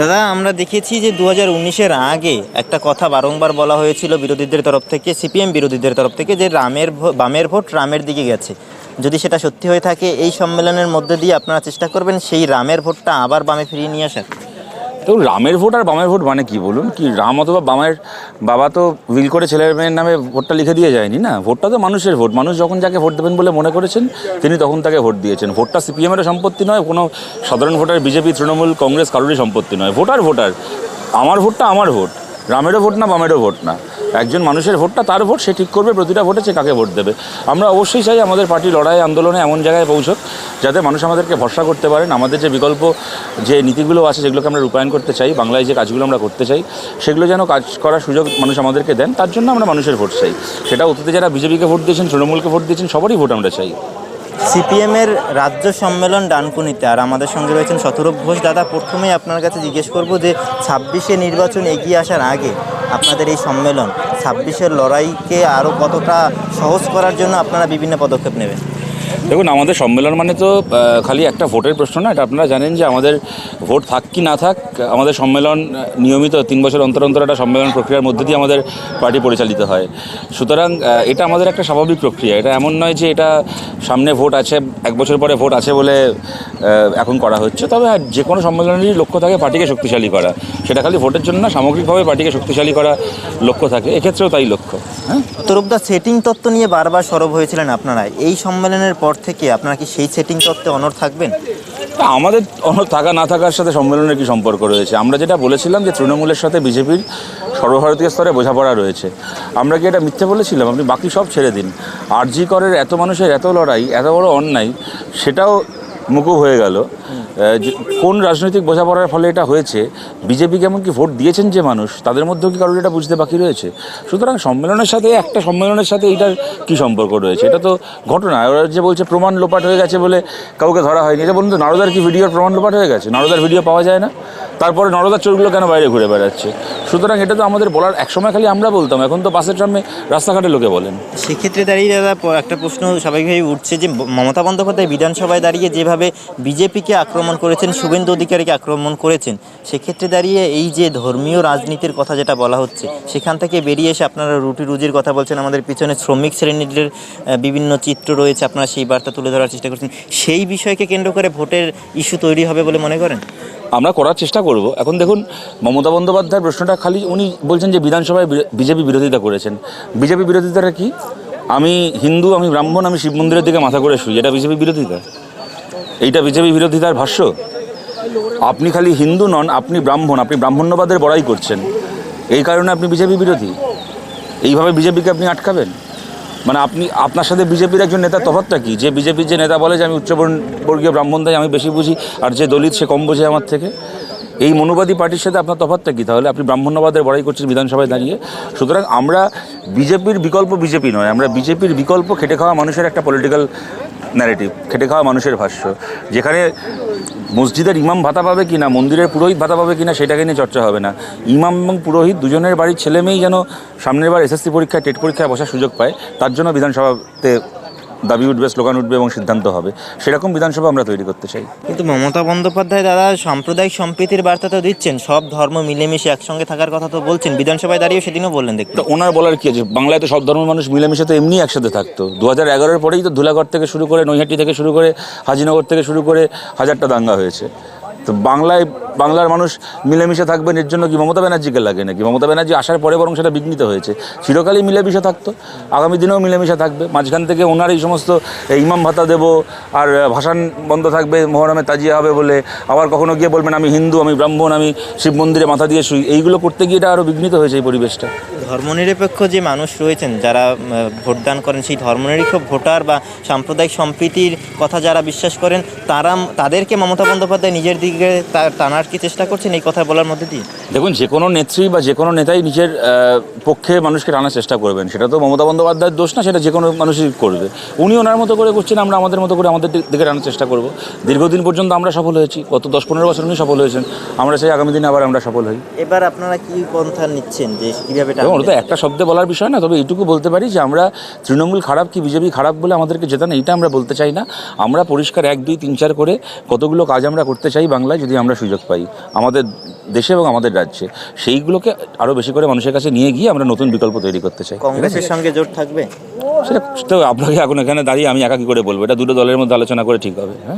দাদা, আমরা দেখেছি যে দু হাজার উনিশের আগে একটা কথা বারংবার বলা হয়েছিল বিরোধীদের তরফ থেকে, সিপিএম বিরোধীদের তরফ থেকে, যে রামের বামের ভোট রামের দিকে গেছে। যদি সেটা সত্যি হয়ে থাকে, এই সম্মেলনের মধ্যে দিয়ে আপনারা চেষ্টা করবেন সেই রামের ভোটটা আবার বামে ফিরিয়ে নিয়ে আসার? তো রামের ভোট আর বামের ভোট মানে কি বলুন? কি রাম অথবা বামের বাবা তো উইল করে ছেলের মেয়ের নামে ভোটটা লিখে দিয়ে যায়নি না? ভোটটা তো মানুষের ভোট। মানুষ যখন যাকে ভোট দেবেন বলে মনে করেছেন, তিনি তখন তাকে ভোট দিয়েছেন। ভোটটা সিপিএমের সম্পত্তি নয়, কোনো সাধারণ ভোটার, বিজেপি, তৃণমূল, কংগ্রেস কারোরই সম্পত্তি নয়। Voter voter. আমার ভোটটা আমার ভোট। রামেরও ভোট না, বামেরও ভোট না। একজন মানুষের ভোটটা তার ভোট, সে ঠিক করবে, প্রতিটা ভোটে সে কাকে ভোট দেবে। আমরা অবশ্যই চাই আমাদের পার্টি লড়াই, আন্দোলনে এমন জায়গায় পৌঁছক, যাতে মানুষ আমাদেরকে ভরসা করতে পারেন। আমাদের যে বিকল্প, যে নীতিগুলো আছে যেগুলোকে আমরা রূপায়ণ করতে চাই, বাংলায় যে কাজগুলো আমরা করতে চাই, সেগুলো যেন কাজ করার সুযোগ মানুষ আমাদেরকে দেন, তার জন্য আমরা মানুষের ভোট চাই। সেটা অতীতে যারা বিজেপিকে ভোট দিয়েছেন, তৃণমূলকে ভোট দিয়েছেন, সবারই ভোট আমরা চাই। সিপিএমের রাজ্য সম্মেলন ডানকুনিতে। আর আমাদের সঙ্গে রয়েছেন শতরূপ ঘোষ। দাদা, প্রথমেই আপনার কাছে জিজ্ঞেস করব যে, ছাব্বিশে নির্বাচন এগিয়ে আসার আগে আপনাদের এই সম্মেলন, ছাব্বিশের লড়াইকে আরও কতটা সহজ করার জন্য আপনারা বিভিন্ন পদক্ষেপ নেবেন? দেখুন, আমাদের সম্মেলন মানে তো খালি একটা ভোটের প্রশ্ন না, এটা আপনারা জানেন যে আমাদের ভোট থাক কি না থাক, আমাদের সম্মেলন নিয়মিত তিন বছর অন্তর অন্তর একটা সম্মেলন প্রক্রিয়ার মধ্যে দিয়ে আমাদের পার্টি পরিচালিত হয়। সুতরাং এটা আমাদের একটা স্বাভাবিক প্রক্রিয়া, এটা এমন নয় যে এটা সামনে ভোট আছে, এক বছর পরে ভোট আছে বলে এখন করা হচ্ছে। তবে হ্যাঁ যে কোনো সম্মেলনেরই লক্ষ্য থাকে পার্টিকে শক্তিশালী করা। সেটা খালি ভোটের জন্য না, সামগ্রিকভাবে পার্টিকে শক্তিশালী করা লক্ষ্য থাকে, এক্ষেত্রেও তাই লক্ষ্য। হ্যাঁ? তরুপদা সেটিং তত্ত্ব নিয়ে বারবার সরব হয়েছিলেন আপনারা। এই সম্মেলনের পর থেকে আপনারা কি সেই সেটিং তত্ত্বে অনর থাকবেন? তা আমাদের অনর থাকা না থাকার সাথে সম্মেলনের কি সম্পর্ক রয়েছে? আমরা যেটা বলেছিলাম যে তৃণমূলের সাথে বিজেপির সর্বভারতীয় স্তরে বোঝাপড়া রয়েছে। আমরা কি এটা মিথ্যে বলেছিলাম? আপনি বাকি সব ছেড়ে দিন। আর জি করের এত মানুষের এত লড়াই, এত বড় অন্যায়, সেটাও মুকুব হয়ে গেল। কোন রাজনৈতিক বোঝাপড়ার ফলে এটা হয়েছে? বিজেপিকে এমনকি ভোট দিয়েছেন যে মানুষ? তাদের মধ্যেও কি কারোর এটা বুঝতে বাকি রয়েছে? সুতরাং সম্মেলনের সাথে, একটা সম্মেলনের সাথে এটার কি সম্পর্ক রয়েছে? এটা তো ঘটনা। ওরা যে বলছে প্রমাণ লোপাট হয়ে গেছে বলে কাউকে ধরা হয়নি। এটা বলুন তো, নারদার কি ভিডিওর প্রমাণ লোপাট হয়ে গেছে? নারদার ভিডিও পাওয়া যায় না? তারপরে নরদার চোরগুলো কেন বাইরে ঘুরে বেড়াচ্ছে? সুতরাং এটা তো আমাদের বলার একসময় খালি আমরা বলতাম, এখন তো বাসের ট্রামে রাস্তাঘাটে লোকে বলেন। সেক্ষেত্রে দাঁড়িয়ে দাদা একটা প্রশ্ন স্বাভাবিকভাবেই উঠছে যে মমতা বন্দ্যোপাধ্যায় বিধানসভায় দাঁড়িয়ে যেভাবে বিজেপিকে আক্রমণ করেছেন, শুভেন্দু অধিকারীকে আক্রমণ করেছেন, সেক্ষেত্রে দাঁড়িয়ে এই যে ধর্মীয় রাজনীতির কথা যেটা বলা হচ্ছে, সেখান থেকে বেরিয়ে এসে আপনারা রুটি রুজির কথা বলছেন, আমাদের পিছনে শ্রমিক শ্রেণীদের বিভিন্ন চিত্র রয়েছে, আপনারা সেই বার্তা তুলে ধরার চেষ্টা করছেন, সেই বিষয়কে কেন্দ্র করে ভোটের ইস্যু তৈরি হবে বলে মনে করেন? আমরা করার চেষ্টা করব। এখন দেখুন, মমতা বন্দ্যোপাধ্যায়ের প্রশ্নটা খালি উনি বলছেন যে বিধানসভায় বিজেপি বিরোধিতা করেছেন। বিজেপি বিরোধিতাটা কি? আমি হিন্দু, আমি ব্রাহ্মণ, আমি শিব মন্দিরের দিকে মাথা করে শুই। এটা বিজেপি বিরোধিতা? এইটা বিজেপি বিরোধিতার ভাষ্য? আপনি খালি হিন্দু নন, আপনি ব্রাহ্মণ, আপনি ব্রাহ্মণ্যবাদের বড়াই করছেন। এই কারণে আপনি বিজেপি বিরোধী। এইভাবে বিজেপিকে আপনি আটকাবেন? মানে আপনি, আপনার সাথে বিজেপির একজন নেতার তফাৎটা কি? যে বিজেপির যে নেতা বলে যে আমি উচ্চবর্গীয় ব্রাহ্মণ তাই আমি বেশি বুঝি, আর যে দলিত সে কম বোঝে আমার থেকে? এই মনোবাদী পার্টির সাথে আপনার তফাৎটা কি? তাহলে আপনি ব্রাহ্মণ্যবাদের বড়াই করছেন বিধানসভায় দাঁড়িয়ে। সুতরাং আমরা বিজেপির বিকল্প বিজেপি নয়, আমরা বিজেপির বিকল্প খেটে খাওয়া মানুষের একটা পলিটিক্যাল ন্যারেটিভ খেটে খাওয়া মানুষের ভাষ্য। যেখানে মসজিদের ইমাম ভাতা পাবে কি না মন্দিরের পুরোহিত ভাতা পাবে কি না সেটাকে নিয়ে চর্চা হবে না। ইমাম এবং পুরোহিত দুজনের বাড়ির ছেলে মেয়েই যেন সামনের বার এসএসসি পরীক্ষায় টেট পরীক্ষায় বসার সুযোগ পায়, তার জন্য বিধানসভাতে দাবি উঠবে স্লোগান উঠবে এবং সিদ্ধান্ত হবে। সেরকম বিধানসভা আমরা তৈরি করতে চাই। কিন্তু মমতা বন্দ্যোপাধ্যায় দাদা সাম্প্রদায়িক সম্প্রীতির বার্তা তো দিচ্ছেন সব ধর্ম মিলেমিশে একসঙ্গে থাকার কথা তো বলছেন। বিধানসভায় দাঁড়িয়ে সেদিনও বললেন দেখতে তো ওনার বলার কি আছে? বাংলায় তো সব ধর্মের মানুষ মিলেমিশে তো এমনি একসাথে থাকতো। দু হাজার এগারোর পরেই তো ধুলাঘর থেকে শুরু করে নৈহাটি থেকে শুরু করে হাজিনগর থেকে শুরু করে হাজারটা দাঙ্গা হয়েছে। তো বাংলায়, বাংলার মানুষ মিলেমিশে থাকবেন, এর জন্য কি মমতা ব্যানার্জিকে লাগে নাকি? মমতা ব্যানার্জি আসার পরে বরং সেটা বিঘ্নিত হয়েছে। চিরকালই মিলেমিশে থাকতো, আগামী দিনেও মিলেমিশে থাকবে। মাঝখান থেকে ওনার এই সমস্ত ইমাম ভাতা দেব আর ভাষণ বন্ধ থাকবে, মহরমে তাজিয়া হবে বলে আবার কখনো গিয়ে বলবেন, আমি হিন্দু, আমি ব্রাহ্মণ, আমি শিব মন্দিরে মাথা দিয়ে শুই। এইগুলো করতে গিয়ে এটা আরও বিঘ্নিত হয়েছে এই পরিবেশটা। ধর্মনিরপেক্ষ যে মানুষ রয়েছেন যারা ভোটদান করেন সেই ধর্মনিরপেক্ষ ভোটার বা সাম্প্রদায়িক সম্প্রীতির কথা যারা বিশ্বাস করেন তারা তাদেরকে মমতা বন্দ্যোপাধ্যায় নিজের দিকে টানার কি চেষ্টা করছেন এই কথা বলার মধ্যে দিয়ে? দেখুন যে কোনো নেত্রী বা যে কোনো নেতাই নিজের পক্ষে মানুষকে টানার চেষ্টা করবেন। সেটা তো মমতা বন্দ্যোপাধ্যায়ের দোষ না সেটা যে কোনো মানুষই করবে। উনি ওনার মতো করে করছেন আমরা আমাদের মতো করে আমাদের দিকে টানার চেষ্টা করব। দীর্ঘদিন পর্যন্ত আমরা সফল হয়েছি গত দশ পনেরো বছর উনি সফল হয়েছেন। আমরা চাই আগামী দিনে আবার আমরা সফল হই। এবার আপনারা কি পন্থা নিচ্ছেন যে কীভাবে এবং ওটা তো একটা শব্দে বলার বিষয় না তবে এইটুকু বলতে পারি যে আমরা তৃণমূল খারাপ কি বিজেপি খারাপ বলে আমাদেরকে জেতান এইটা আমরা বলতে চাই না। আমরা পরিষ্কার এক দুই তিন চার করে কতগুলো কাজ আমরা করতে চাই বাংলায় যদি আমরা সুযোগ পাই আমাদের দেশে এবং আমাদের রাজ্যে। সেইগুলোকে আরও বেশি করে মানুষের কাছে নিয়ে গিয়ে আমরা নতুন বিকল্প তৈরি করতে চাই। কংগ্রেসের সঙ্গে জোট থাকবে? সেটা তো আপনাকে এখন এখানে দাঁড়িয়ে আমি একা কি করে বলব? এটা দুটো দলের মধ্যে আলোচনা করে ঠিক হবে হ্যাঁ?